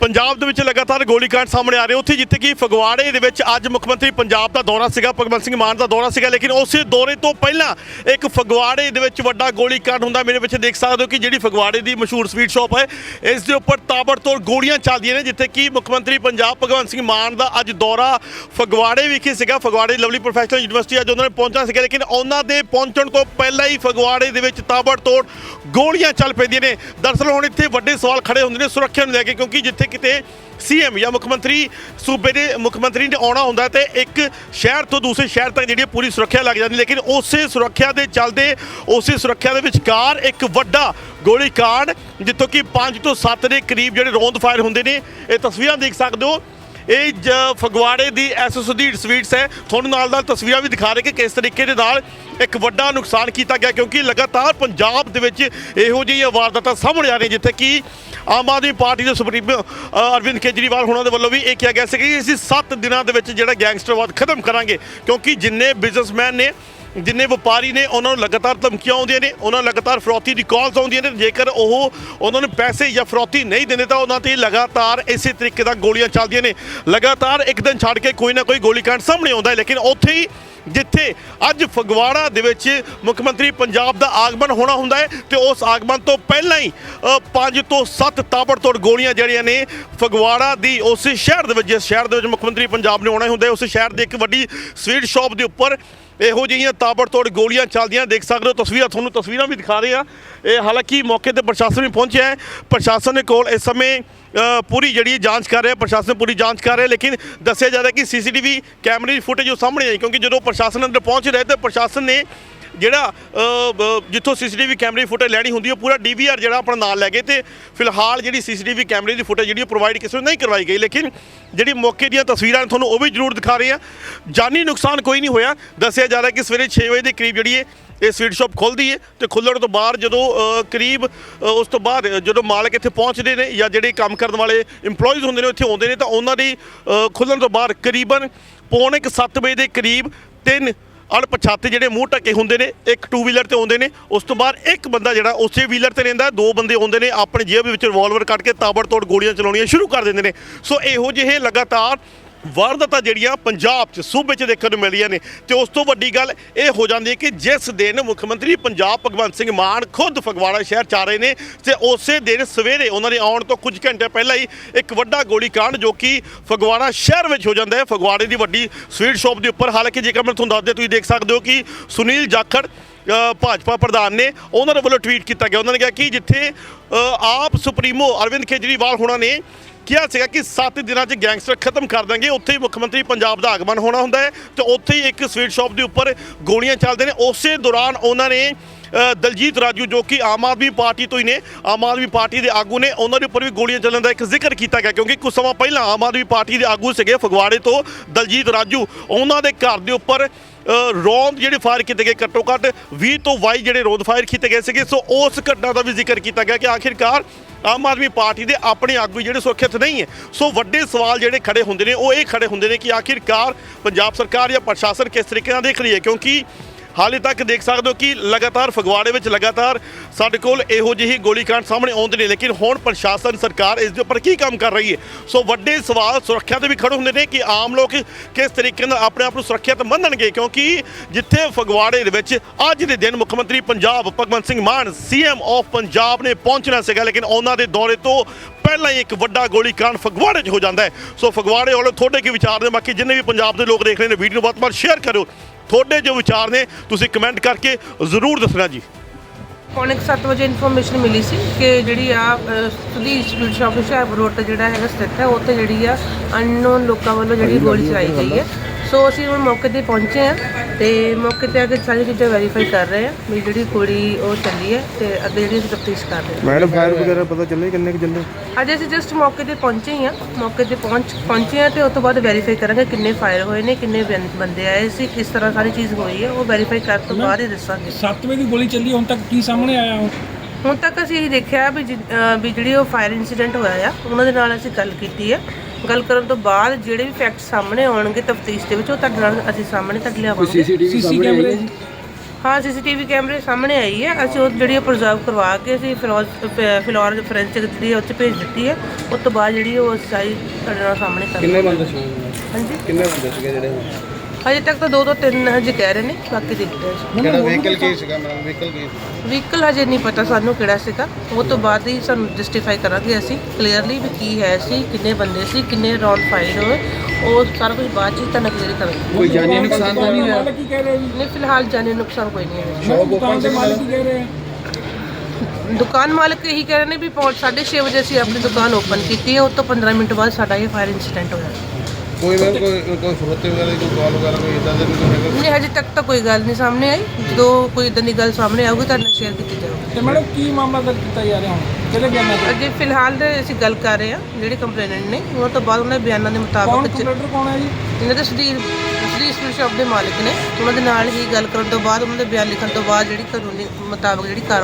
ਪੰਜਾਬ ਦੇ ਵਿੱਚ ਲਗਾਤਾਰ ਗੋਲੀकांड ਸਾਹਮਣੇ ਆ ਰਹੇ। ਉੱਥੇ ਜਿੱਥੇ ਕਿ ਫਗਵਾੜੇ ਦੇ ਵਿੱਚ ਅੱਜ ਮੁੱਖ ਮੰਤਰੀ ਪੰਜਾਬ ਦਾ ਦੌਰਾ ਸੀਗਾ, ਭਗਵੰਤ ਸਿੰਘ ਮਾਨ ਦਾ ਦੌਰਾ ਸੀਗਾ, ਲੇਕਿਨ ਉਸੇ ਦੌਰੇ ਤੋਂ ਪਹਿਲਾਂ ਇੱਕ ਫਗਵਾੜੇ ਦੇ ਵਿੱਚ ਵੱਡਾ ਗੋਲੀकांड ਹੁੰਦਾ। ਮੇਰੇ ਪਿੱਛੇ ਦੇਖ ਸਕਦੇ ਹੋ ਕਿ ਜਿਹੜੀ ਫਗਵਾੜੇ ਦੀ ਮਸ਼ਹੂਰ ਸਵੀਟ ਸ਼ਾਪ ਹੈ, ਇਸ ਦੇ ਉੱਪਰ ਤਾਬੜਤੋੜ ਗੋਲੀਆਂ ਚੱਲਦੀਆਂ ਨੇ, ਜਿੱਥੇ ਕਿ ਮੁੱਖ ਮੰਤਰੀ ਪੰਜਾਬ ਭਗਵੰਤ ਸਿੰਘ ਮਾਨ ਦਾ ਅੱਜ ਦੌਰਾ ਫਗਵਾੜੇ ਵਿਖੇ ਸੀਗਾ। ਫਗਵਾੜੇ ਲਵਲੀ ਪ੍ਰੋਫੈਸ਼ਨਲ ਯੂਨੀਵਰਸਿਟੀ ਅੱਜ ਉਹਨਾਂ ਨੇ ਪਹੁੰਚਣਾ ਸੀਗਾ, ਲੇਕਿਨ ਉਹਨਾਂ ਦੇ ਪਹੁੰਚਣ ਤੋਂ ਪਹਿਲਾਂ ਹੀ ਫਗਵਾੜੇ ਦੇ ਵਿੱਚ ਤਾਬੜਤੋੜ ਗੋਲੀਆਂ ਚੱਲ ਪੈਂਦੀਆਂ ਨੇ। ਦਰਸਲ ਹੁਣ ਇੱਥੇ ਵੱਡੇ ਸਵਾਲ ਖੜੇ ਹੁੰਦੇ ਨੇ ਸੁਰੱਖਿਆ ਨੂੰ ਲੈ ਕੇ, ਕਿਉਂਕਿ ਜਿੱਥੇ ਕਿਤੇ ਸੀਐਮ ਜਾਂ ਮੁੱਖ ਮੰਤਰੀ ਸੂਬੇ ਦੇ ਮੁੱਖ ਮੰਤਰੀ ਨੇ ਆਉਣਾ ਹੁੰਦਾ ਤੇ ਇੱਕ ਸ਼ਹਿਰ ਤੋਂ ਦੂਸਰੇ ਸ਼ਹਿਰ ਤੱਕ ਜਿਹੜੀ ਪੂਰੀ ਸੁਰੱਖਿਆ ਲੱਗ ਜਾਂਦੀ, ਲੇਕਿਨ ਉਸੇ ਸੁਰੱਖਿਆ ਦੇ ਚੱਲਦੇ, ਉਸੇ ਸੁਰੱਖਿਆ ਦੇ ਵਿਚਕਾਰ ਇੱਕ ਵੱਡਾ ਗੋਲੀकांड ਜਿੱਥੋਂ ਕਿ 5 ਤੋਂ 7 ਦੇ ਕਰੀਬ ਜਿਹੜੇ ਰੌਂਦ ਫਾਇਰ ਹੁੰਦੇ ਨੇ, ਇਹ ਤਸਵੀਰਾਂ ਦੇਖ ਸਕਦੇ ਹੋ। ਇਹ ਜ- ਫਗਵਾੜੇ ਦੀ ਐਸਓਸੀ ਸਵੀਟਸ ਹੈ। ਤੁਹਾਨੂੰ ਨਾਲ ਨਾਲ ਤਸਵੀਰਾਂ ਵੀ ਦਿਖਾ ਰਹੇ ਕਿ ਕਿਸ ਤਰੀਕੇ ਦੇ ਨਾਲ ਇੱਕ ਵੱਡਾ ਨੁਕਸਾਨ ਕੀਤਾ ਗਿਆ, ਕਿਉਂਕਿ ਲਗਾਤਾਰ ਪੰਜਾਬ ਦੇ ਵਿੱਚ ਇਹੋ ਜਿਹੀਆਂ ਵਾਰਦਾਤਾਂ ਸਾਹਮਣੇ ਆ ਰਹੀਆਂ, ਜਿੱਥੇ ਕਿ ਆਮ ਆਦਮੀ ਪਾਰਟੀ ਦੇ ਸੁਪਰੀਮ ਅਰਵਿੰਦ ਕੇਜਰੀਵਾਲ ਹੋਣਾ ਦੇ ਵੱਲੋਂ ਵੀ ਇਹ ਕਿਹਾ ਗਿਆ ਸੀ ਕਿ ਅਸੀਂ 7 ਦਿਨਾਂ ਦੇ ਵਿੱਚ ਜਿਹੜਾ ਗੈਂਗਸਟਰਵਾਦ ਖਤਮ ਕਰਾਂਗੇ, ਕਿਉਂਕਿ ਜਿੰਨੇ ਬਿਜ਼ਨਸਮੈਨ ਨੇ ਜਿੰਨੇ ਵਪਾਰੀ ਨੇ, ਉਹਨਾਂ ਨੂੰ ਲਗਾਤਾਰ ਧਮਕੀਆਂ ਆਉਂਦੀਆਂ ਨੇ, ਉਹਨਾਂ ਨੂੰ ਲਗਾਤਾਰ ਫਰੌਤੀ ਦੀ ਕਾਲਸ ਆਉਂਦੀਆਂ ਨੇ, ਜੇਕਰ ਉਹ ਉਹਨਾਂ ਨੂੰ ਪੈਸੇ ਜਾਂ ਫਰੌਤੀ ਨਹੀਂ ਦਿੰਦੇ ਤਾਂ ਉਹਨਾਂ ਤੇ ਲਗਾਤਾਰ ਇਸੇ ਤਰੀਕੇ ਦਾ ਗੋਲੀਆਂ ਚੱਲਦੀਆਂ ਨੇ। ਲਗਾਤਾਰ ਇੱਕ ਦਿਨ ਛੱਡ ਕੇ ਕੋਈ ਨਾ ਕੋਈ ਗੋਲੀकांड ਸਾਹਮਣੇ ਆਉਂਦਾ ਹੈ, ਲੇਕਿਨ ਉੱਥੇ ਹੀ ਜਿੱਥੇ ਅੱਜ ਫਗਵਾੜਾ ਦੇ ਵਿੱਚ ਮੁੱਖ ਮੰਤਰੀ ਪੰਜਾਬ ਦਾ ਆਗਮਨ ਹੋਣਾ ਹੁੰਦਾ ਹੈ, ਤੇ ਉਸ ਆਗਮਨ ਤੋਂ ਪਹਿਲਾਂ ਹੀ 5 ਤੋਂ 7 ਤਾਬੜਤੋੜ ਗੋਲੀਆਂ ਜਿਹੜੀਆਂ ਨੇ ਫਗਵਾੜਾ ਦੀ ਉਸ ਸ਼ਹਿਰ ਦੇ ਵਿੱਚ ਜਿਸ ਸ਼ਹਿਰ ਦੇ ਵਿੱਚ ਮੁੱਖ ਮੰਤਰੀ ਪੰਜਾਬ ਨੇ ਆਉਣਾ ਹੁੰਦਾ ਉਸ ਸ਼ਹਿਰ ਦੀ ਇੱਕ ਵੱਡੀ ਸਵੀਟ ਸ਼ਾਪ ਦੇ ਉੱਪਰ ਇਹੋ ਜਿਹੀਆਂ ਤਾਬੜਤੋੜ ਗੋਲੀਆਂ ਚੱਲਦੀਆਂ ਦੇਖ ਸਕਦੇ ਹੋ ਤਸਵੀਰਾਂ ਤੁਹਾਨੂੰ ਤਸਵੀਰਾਂ ਵੀ ਦਿਖਾ ਰਹੇ ਆ ਇਹ ਹਾਲਾਂਕਿ ਮੌਕੇ ਤੇ ਪ੍ਰਸ਼ਾਸਨ ਵੀ ਪਹੁੰਚਿਆ ਹੈ। ਪ੍ਰਸ਼ਾਸਨ ਦੇ ਕੋਲ ਇਸ ਸਮੇਂ ਪੂਰੀ ਜਿਹੜੀ ਜਾਂਚ ਕਰ ਰਿਹਾ ਪ੍ਰਸ਼ਾਸਨ ਪੂਰੀ ਜਾਂਚ ਕਰ ਰਿਹਾ ਲੇਕਿਨ ਦੱਸਿਆ ਜਾ ਰਿਹਾ ਕਿ ਸੀਸੀਟੀਵੀ ਕੈਮਰੇ ਦੀ ਫੁਟੇਜ ਉਹ ਸਾਹਮਣੇ ਆਈ ਕਿਉਂਕਿ ਜਦੋਂ ਪ੍ਰਸ਼ਾਸਨ ਅੰਦਰ ਪਹੁੰਚ ਰਿਹਾ ਤੇ ਪ੍ਰਸ਼ਾਸਨ ਨੇ ਜਿਹੜਾ ਅ, ਬ- ਜਿੱਥੋਂ ਸੀਸੀਟੀਵੀ ਕੈਮਰੇ ਦੀ ਫੁਟੇਜ ਲੈਣੀ ਹੁੰਦੀ ਹੈ ਉਹ ਪੂਰਾ ਡੀਵੀਆਰ ਜਿਹੜਾ ਆਪਣਾ ਨਾਲ ਲੈ ਗਏ ਤੇ ਫਿਲਹਾਲ ਜਿਹੜੀ ਸੀਸੀਟੀਵੀ ਕੈਮਰੇ ਦੀ ਫੁਟੇਜ ਜਿਹੜੀ ਉਹ ਪ੍ਰੋਵਾਈਡ ਕਿਸੇ ਨੂੰ ਨਹੀਂ ਕਰਵਾਈ ਗਈ ਲੇਕਿਨ ਜਿਹੜੀ ਮੌਕੇ ਦੀਆਂ ਤਸਵੀਰਾਂ ਨੇ ਤੁਹਾਨੂੰ ਉਹ ਵੀ ਜ਼ਰੂਰ ਦਿਖਾ ਰਹੇ ਆ। ਜਾਨੀ ਨੁਕਸਾਨ ਕੋਈ ਨਹੀਂ ਹੋਇਆ। ਦੱਸਿਆ ਜਾ ਰਿਹਾ ਕਿ ਸਵੇਰੇ 6 ਵਜੇ ਦੇ ਕਰੀਬ ਜਿਹੜੀ ਹੈ ਇਹ ਸਵੀਟ ਸ਼ਾਪ ਖੁੱਲਦੀ ਹੈ ਤੇ ਖੁੱਲਣ ਤੋਂ ਬਾਅਦ ਜਦੋਂ ਕਰੀਬ ਉਸ ਤੋਂ ਬਾਅਦ ਜਦੋਂ ਮਾਲਕ ਇੱਥੇ ਪਹੁੰਚਦੇ ਨੇ ਜਾਂ ਜਿਹੜੇ ਕੰਮ ਕਰਨ ਵਾਲੇ EMPLOYEES ਹੁੰਦੇ ਨੇ ਇੱਥੇ ਆਉਂਦੇ ਨੇ ਤਾਂ ਉਹਨਾਂ ਦੀ ਅ, ਖੁੱਲਣ ਤੋਂ ਬਾਅਦ ਕਰੀਬਨ ਪੌਣੇ ਕੁ 7 ਵਜੇ ਦੇ ਕਰੀਬ ਤਿੰਨ ਅਣਪਛਾਤੇ ਜਿਹੜੇ ਮੂੰਹ ਢੱਕੇ ਹੁੰਦੇ ਨੇ, ਇੱਕ ਟੂ ਵੀਲਰ ਤੇ ਆਉਂਦੇ ਨੇ, ਉਸ ਤੋਂ ਬਾਅਦ ਇੱਕ ਬੰਦਾ ਜਿਹੜਾ ਉਸੇ ਵੀਲਰ ਤੇ ਰਹਿੰਦਾ ਦੋ ਬੰਦੇ ਆਉਂਦੇ ਨੇ, ਆਪਣੇ ਜੇਬ ਵਿੱਚ ਰਿਵਾਲਵਰ ਕੱਢ ਕੇ ਤਾਬੜਤੋੜ ਗੋਲੀਆਂ ਚਲਾਉਣੀਆਂ ਸ਼ੁਰੂ ਕਰ ਦਿੰਦੇ ਨੇ। ਸੋ ਇਹੋ ਜਿਹੇ ਲਗਾਤਾਰ ਵਾਰਦਾਤਾਂ ਜਿਹੜੀਆਂ ਪੰਜਾਬ 'ਚ ਸੂਬੇ 'ਚ ਦੇਖਣ ਨੂੰ ਮਿਲਦੀਆਂ ਨੇ ਤੇ ਉਸ ਤੋਂ ਵੱਡੀ ਗੱਲ ਇਹ ਹੋ ਜਾਂਦੀ ਹੈ ਕਿ ਜਿਸ ਦਿਨ ਮੁੱਖ ਮੰਤਰੀ ਪੰਜਾਬ ਭਗਵੰਤ ਸਿੰਘ ਮਾਨ ਖੁਦ ਫਗਵਾੜਾ ਸ਼ਹਿਰ 'ਚ ਆ ਰਹੇ ਨੇ ਤੇ ਉਸੇ ਦਿਨ ਸਵੇਰੇ ਉਹਨਾਂ ਦੇ ਆਉਣ ਤੋਂ ਕੁਝ ਘੰਟੇ ਪਹਿਲਾਂ ਹੀ ਇੱਕ ਵੱਡਾ ਗੋਲੀकांड ਜੋ ਕਿ ਫਗਵਾੜਾ ਸ਼ਹਿਰ ਵਿੱਚ ਹੋ ਜਾਂਦਾ ਹੈ, ਫਗਵਾੜੇ ਦੀ ਵੱਡੀ ਸਵੀਟ ਸ਼ਾਪ ਦੇ ਉੱਪਰ। ਹਾਲਾਂਕਿ ਜੇਕਰ ਮੈਂ ਤੁਹਾਨੂੰ ਦੱਸ ਦਿਆਂ, ਤੁਸੀਂ ਦੇਖ ਸਕਦੇ ਹੋ ਕਿ ਸੁਨੀਲ ਜਾਖੜ ਭਾਜਪਾ ਪ੍ਰਧਾਨ ਨੇ ਉਹਨਾਂ ਦੇ ਵੱਲੋਂ ਟਵੀਟ ਕੀਤਾ ਗਿਆ। ਉਹਨਾਂ ਨੇ ਕਿਹਾ ਕਿ ਜਿੱਥੇ ਆਪ ਸੁਪਰੀਮੋ ਅਰਵਿੰਦ ਕੇਜਰੀਵਾਲ ਹੋਣਾ ਨੇ ਕਿਹਾ ਸੀਗਾ ਕਿ 7 ਦਿਨਾਂ 'ਚ ਗੈਂਗਸਟਰ ਖਤਮ ਕਰ ਦਾਂਗੇ ਉੱਥੇ ਹੀ ਮੁੱਖ ਮੰਤਰੀ ਪੰਜਾਬ ਦਾ ਆਗਮਨ ਹੋਣਾ ਹੁੰਦਾ ਹੈ ਤੇ ਉੱਥੇ ਹੀ ਇੱਕ ਸਵੀਟ ਸ਼ਾਪ ਦੇ ਉੱਪਰ ਗੋਲੀਆਂ ਚੱਲਦੇ ਨੇ। ਉਸੇ ਦੌਰਾਨ ਉਹਨਾਂ ਨੇ ਦਲਜੀਤ ਰਾਜੂ ਜੋ ਕਿ ਆਮ ਆਦਮੀ ਪਾਰਟੀ ਤੋਂ ਹੀ ਨੇ ਆਮ ਆਦਮੀ ਪਾਰਟੀ ਦੇ ਆਗੂ ਨੇ ਉਹਨਾਂ ਦੇ ਉੱਪਰ ਵੀ ਗੋਲੀਆਂ ਚੱਲਣ ਦਾ ਇੱਕ ਜ਼ਿਕਰ ਕੀਤਾ ਗਿਆ। ਕਿਉਂਕਿ ਕੁਝ ਸਮਾਂ ਪਹਿਲਾਂ ਆਮ ਆਦਮੀ ਪਾਰਟੀ ਦੇ ਆਗੂ ਸੀਗੇ ਫਗਵਾੜੇ ਤੋਂ ਦਲਜੀਤ ਰਾਜੂ। ਉਹਨਾਂ ਦੇ ਘਰ ਦੇ ਉੱਪਰ ਅ, ਰੌਂਦ ਜਿਹੜੇ ਫਾਇਰ ਕੀਤੇ ਗਏ ਘੱਟੋ ਘੱਟ 20 ਤੋਂ 22 ਜਿਹੜੇ ਰੋਂਦ ਫਾਇਰ ਕੀਤੇ ਗਏ ਸੀਗੇ। ਸੋ ਉਸ ਘਟਨਾ ਦਾ ਵੀ ਜ਼ਿਕਰ ਕੀਤਾ ਗਿਆ ਕਿ ਆਖਿਰਕਾਰ ਆਮ ਆਦਮੀ ਪਾਰਟੀ ਦੇ ਆਪਣੇ ਆਗੂ ਜਿਹੜੇ ਸੁਰੱਖਿਅਤ ਨਹੀਂ ਹੈ। ਸੋ ਵੱਡੇ ਸਵਾਲ ਜਿਹੜੇ ਖੜੇ ਹੁੰਦੇ ਨੇ, ਉਹ ਇਹ ਖੜੇ ਹੁੰਦੇ ਨੇ ਕਿ ਆਖਿਰਕਾਰ ਪੰਜਾਬ ਸਰਕਾਰ ਜਾਂ ਪ੍ਰਸ਼ਾਸਨ ਕਿਸ ਤਰੀਕੇ ਨਾਲ ਦੇਖ ਰਹੀ ਹੈ? ਕਿਉਂਕਿ ਹਾਲੇ ਤੱਕ ਦੇਖ ਸਕਦੇ ਹੋ ਕਿ ਲਗਾਤਾਰ ਫਗਵਾੜੇ ਵਿੱਚ ਲਗਾਤਾਰ ਸਾਡੇ ਕੋਲ ਇਹੋ ਜਿਹੀ ਗੋਲੀकांड ਸਾਹਮਣੇ ਆਉਂਦੇ ਨੇ, ਲੇਕਿਨ ਹੁਣ ਪ੍ਰਸ਼ਾਸਨ ਸਰਕਾਰ ਇਸ ਦੇ ਉੱਪਰ ਕੀ ਕੰਮ ਕਰ ਰਹੀ ਹੈ? ਸੋ ਵੱਡੇ ਸਵਾਲ ਸੁਰੱਖਿਆ ਤੇ ਵੀ ਖੜੇ ਹੁੰਦੇ ਨੇ ਕਿ ਆਮ ਲੋਕ ਕਿਸ ਤਰੀਕੇ ਨਾਲ ਆਪਣੇ ਆਪ ਨੂੰ ਸੁਰੱਖਿਅਤ ਮੰਨਣਗੇ? ਕਿਉਂਕਿ ਜਿੱਥੇ ਫਗਵਾੜੇ ਦੇ ਵਿੱਚ ਅੱਜ ਦੇ ਦਿਨ ਮੁੱਖ ਮੰਤਰੀ ਪੰਜਾਬ ਭਗਵੰਤ ਸਿੰਘ ਮਾਨ ਸੀਐਮ ਆਫ ਪੰਜਾਬ ਨੇ ਪਹੁੰਚਣਾ ਸੀਗਾ, ਲੇਕਿਨ ਉਹਨਾਂ ਦੇ ਦੌਰੇ ਤੋਂ ਪਹਿਲਾਂ ਹੀ ਇੱਕ ਵੱਡਾ ਗੋਲੀ ਕਾਂਡ ਫਗਵਾੜੇ 'ਚ ਹੋ ਜਾਂਦਾ ਹੈ। ਸੋ ਫਗਵਾੜੇ ਵਾਲੇ ਤੁਹਾਡੇ ਕੀ ਵਿਚਾਰ ਨੇ? ਬਾਕੀ ਜਿੰਨੇ ਵੀ ਪੰਜਾਬ ਦੇ ਲੋਕ ਦੇਖ ਰਹੇ ਨੇ, ਵੀਡੀਓ ਬਹੁਤ ਬਹੁਤ ਸ਼ੇਅਰ ਕਰੋ ਤੁਹਾਡੇ ਜੋ ਵਿਚਾਰ ਨੇ ਤੁਸੀਂ ਕਮੈਂਟ ਕਰਕੇ ਜ਼ਰੂਰ ਦੱਸਣਾ ਜੀ। ਪੌਣੇ ਕੁ ਸੱਤ ਵਜੇ ਇਨਫੋਰਮੇਸ਼ਨ ਮਿਲੀ ਸੀ ਕਿ ਜਿਹੜੀ ਆ Sudhir sweet shop Hoshiarpur road ਤੇ ਜਿਹੜਾ ਹੈਗਾ ਸਥਿਤ ਹੈ ਉੱਥੇ ਜਿਹੜੀ ਆ ਅਨਨੋਨ ਲੋਕਾਂ ਵੱਲੋਂ ਜਿਹੜੀ ਗੋਲੀ ਚਲਾਈ ਗਈ ਹੈ। ਸੋ ਅਸੀਂ ਹੁਣ ਮੌਕੇ ਤੇ ਪਹੁੰਚੇ ਆ ਤੇ ਮੌਕੇ ਤੇ ਆ ਕੇ ਸਾਰੀ ਚੀਜ਼ਾਂ ਵੈਰੀਫਾਈ ਕਰ ਰਹੇ ਆ ਵੀ ਜਿਹੜੀ ਗੋਲੀ ਉਹ ਚੱਲੀ ਹੈ ਤੇ ਅੱਗੇ ਜਿਹੜੀ ਅਸੀਂ ਤਫਤੀਸ਼ ਕਰ ਰਹੇ ਮੈਡਮ ਫਾਇਰ ਵਗੈਰਾ ਪਤਾ ਚੱਲੇ ਕਿੰਨੇ ਕੁ ਚੱਲੇ ਹਾਂ ਅੱਜ ਅਸੀਂ ਜਸਟ ਮੌਕੇ ਤੇ ਪਹੁੰਚੇ ਹੀ ਆ ਮੌਕੇ ਤੇ ਪਹੁੰਚ ਪਹੁੰਚੇ ਆ ਤੇ ਉਸ ਤੋਂ ਬਾਅਦ ਵੈਰੀਫਾਈ ਕਰਾਂਗੇ ਕਿੰਨੇ ਫਾਇਰ ਹੋਏ ਨੇ ਕਿੰਨੇ ਬੰ- ਬੰਦੇ ਆਏ ਸੀ ਕਿਸ ਤਰ੍ਹਾਂ ਸਾਰੀ ਚੀਜ਼ ਹੋਈ ਹੈ ਉਹ ਵੈਰੀਫਾਈ ਕਰਨ ਤੋਂ ਬਾਅਦ ਹੀ ਦੱਸਾਂਗੇ। 7 ਵਜੇ ਦੀ ਗੋਲੀ ਚੱਲੀ ਹੁਣ ਤੱਕ ਕੀ ਸਾਹਮਣੇ ਆਇਆ ਹੁਣ ਹੁਣ ਤੱਕ ਅਸੀਂ ਇਹ ਦੇਖਿਆ ਵੀ ਜਿ- ਅਹ ਵੀ ਜਿਹੜੀ ਉਹ ਫਾਇਰ ਇਨਸੀਡੈਂਟ ਹੋਇਆ ਆ ਉਹਨਾਂ ਦੇ ਨਾਲ ਅਸੀਂ ਗੱਲ ਕੀਤੀ ਹੈ। ਗੱਲ ਕਰਨ ਤੋਂ ਬਾਅਦ ਜਿਹੜੇ ਵੀ ਫੈਕਟ ਸਾਹਮਣੇ ਆਉਣਗੇ ਤਫਤੀਸ਼ ਦੇ ਵਿੱਚ ਉਹ ਤੁਹਾਡੇ ਨਾਲ ਅਸੀਂ ਸਾਹਮਣੇ ਤੱਕ ਲਿਆਵਾਂਗੇ। ਸੀਸੀ ਕੈਮਰੇ ਹਾਂ ਸੀਸੀਟੀਵੀ ਕੈਮਰੇ ਸਾਹਮਣੇ ਆਈ ਹੈ। ਅਸੀਂ ਉਹ ਜਿਹੜੀ ਪ੍ਰੀਜ਼ਰਵ ਕਰਵਾ ਕੇ ਅਸੀਂ ਫਿਲੌਰ ਫਿਲੌਰ ਫੋਰੈਂਸਿਕ ਜਿਹੜੀ 'ਚ ਭੇਜ ਦਿੱਤੀ ਹੈ। ਉਸ ਤੋਂ ਬਾਅਦ ਜਿਹੜੀ ਉਹ ਸਾਈ ਤੁਹਾਡੇ ਨਾਲ ਸਾਹਮਣੇ ਕਰ ਕਿੰਨੇ ਬੰਦੇ ਸੀ ਹਾਂਜੀ। ਕਿੰਨੇ ਬੰਦੇ ਸੀਗੇ ਜਿਹੜੇ ਹਜੇ ਤੱਕ ਤਾਂ ਦੋ ਤੋਂ ਤਿੰਨ ਹਜੇ ਕਹਿ ਰਹੇ ਨੇ ਬਾਕੀ ਦੇਖਦੇ ਹਾਂ ਕਿਹੜਾ ਵਹੀਕਲ ਕੀ ਸੀਗਾ ਮੈਡਮ ਵਹੀਕਲ ਕੀ ਵਹੀਕਲ ਹਜੇ ਨਹੀਂ ਪਤਾ ਸਾਨੂੰ ਕਿਹੜਾ ਸੀਗਾ। ਉਹ ਤੋਂ ਬਾਅਦ ਹੀ ਸਾਨੂੰ ਜਸਟੀਫਾਈ ਕਰਾਂਗੇ ਅਸੀਂ ਕਲੀਅਰਲੀ ਵੀ ਕੀ ਹੈ ਸੀ ਕਿੰਨੇ ਬੰਦੇ ਸੀ ਕਿੰਨੇ ਰੌਂਡ ਫਾਈਰ ਹੋਏ। ਉਹ ਸਾਰਾ ਕੁਝ ਬਾਅਦ ਚ ਹੀ ਤੁਹਾਨੂੰ ਕਲੀਅਰ ਕਰਾਂਗੇ। ਕੋਈ ਜਾਨੀ ਨੁਕਸਾਨ ਤਾਂ ਨਹੀਂ ਹੋਇਆ? ਮਾਲਕ ਕੀ ਕਹਿ ਰਹੇ ਜੀ। ਨਹੀਂ ਫਿਲਹਾਲ ਜਾਨੀ ਨੁਕਸਾਨ ਕੋਈ ਨਹੀਂ ਹੈ ਸ਼ੌਪ ਦੁਕਾਨ ਓਪਨ ਦੇ ਸੀ ਮਾਲਕ ਕੀ ਕਹਿ ਰਹੇ। ਆ ਦੁਕਾਨ ਮਾਲਕ ਇਹੀ ਕਹਿ ਰਹੇ ਨੇ ਵੀ ਪਹੁੰਚ 6:30 ਵਜੇ ਅਸੀਂ ਆਪਣੀ ਦੁਕਾਨ ਓਪਨ ਕੀਤੀ ਹੈ ਉਸ ਤੋਂ 15 ਮਿੰਟ ਬਾਅਦ ਸਾਡਾ ਇਹ ਫਾਇਰ ਇਨਸੀਡੈਂਟ ਹੋਇਆ। ਕੋਈ ਮੈਮ ਕੋਈ ਕੋਈ ਫਰੋਤੇ ਵਗੈਰਾ ਦੀ ਕੋਈ ਕਾਲ ਵਗੈਰਾ ਕੋਈ ਇਦਾਂ ਦੇ ਕੋਈ ਹੈਗਾ। ਨਹੀਂ ਹਜੇ ਤੱਕ ਤਾਂ ਕੋਈ ਗੱਲ ਨਹੀਂ ਸਾਹਮਣੇ ਆਈ। ਜਦੋਂ ਕੋਈ ਇਦਾਂ ਦੀ ਗੱਲ ਸਾਹਮਣੇ ਆਊਗੀ ਤੁਹਾਡੇ ਨਾਲ ਸ਼ੇਅਰ ਕੀਤੀ ਜਾਊਗੀ। ਤੇ ਮੈਡਮ ਕੀ ਮਾਮਲਾ ਦਰਜ ਕੀਤਾ ਜਾ ਰਿਹਾ ਹੁਣ? ਕਿਹਦੇ ਬਿਆਨਾਂ ਤੇ? ਅਜੇ ਫਿਲਹਾਲ ਦੇ ਅਸੀਂ ਗੱਲ ਕਰ ਰਹੇ ਹਾਂ ਜਿਹੜੇ ਕੰਪਲੇਨੈਂਟ ਨੇ ਉਹਨਾਂ ਤੋਂ ਬਾਅਦ ਉਹਨਾਂ ਦੇ ਬਿਆਨਾਂ ਦੇ ਮੁਤਾਬਕ ਚ- ਕੰਪਿਊਟਰ ਕੌਣ ਹੈ ਜੀ? ਇਹਨਾਂ ਦੇ ਸੁਧੀਰ ਸੁਧੀਰ ਸਵੀਟ ਸ਼ਾਪ ਦੇ ਮਾਲਕ ਨੇ। ਉਹਨਾਂ ਦੇ ਨਾਲ ਹੀ ਗੱਲ ਕਰਨ ਤੋਂ ਬਾਅਦ ਉਹਨਾਂ ਦੇ ਬਿਆਨ ਲਿਖਣ ਤੋਂ ਬਾਅਦ ਜਿਹੜੀ ਕਾਨੂੰਨੀ ਮੁਤਾਬਕ ਜਿਹੜੀ ਕਾਰਵਾਈ